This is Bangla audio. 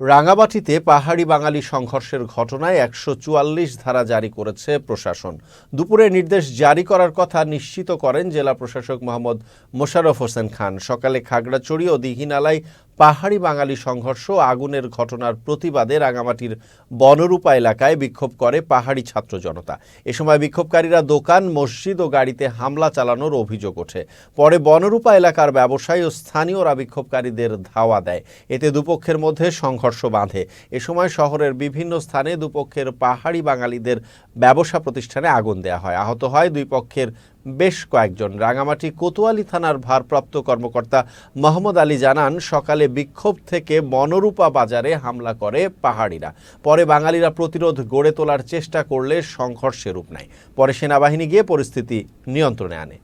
রাঙামাটিতে পাহাড়ি বাঙালি সংঘর্ষের ঘটনায় একশো চুয়াল্লিশ ধারা জারি করেছে প্রশাসন। দুপুরে নির্দেশ জারি করার কথা নিশ্চিত করেন জেলা প্রশাসক মোহাম্মদ মোশাররফ হোসেন খান। সকালে খাগড়াচড়ি ও দিঘিনালায় পাহাড়ি বাঙালি সংঘর্ষ আগুনের ঘটনার প্রতিবাদে রাঙামাটির বনরূপা এলাকায় বিক্ষোভ করে পাহাড়ি ছাত্র জনতা। এ সময় বিক্ষোভকারীরা দোকান, মসজিদ ও গাড়িতে হামলা চালানোর অভিযোগ ওঠে। পরে বনরূপা এলাকার ব্যবসায়ী ও স্থানীয়রা বিক্ষোভকারীদের ধাওয়া দেয়। এতে দুপক্ষের মধ্যে সংঘর্ষ বাঁধে। এ সময় শহরের বিভিন্ন স্থানে দুপক্ষের পাহাড়ি বাঙালিদের ব্যবসা প্রতিষ্ঠানে আগুন দেওয়া হয়। আহত হয় দুই পক্ষের বেশ কয়েকজন। রাঙামাটি কোতোয়ালি থানার ভারপ্রাপ্ত কর্মকর্তা মোহাম্মদ আলী জানান, সকালে বিক্ষোভ থেকে মনোরূপা বাজারে হামলা করে পাহাড়িরা। পরে বাঙালিরা প্রতিরোধ গড়ে তোলার চেষ্টা করলে সংঘর্ষে রূপ নেয়। পরে সেনাবাহিনী গিয়ে পরিস্থিতি নিয়ন্ত্রণে আনে।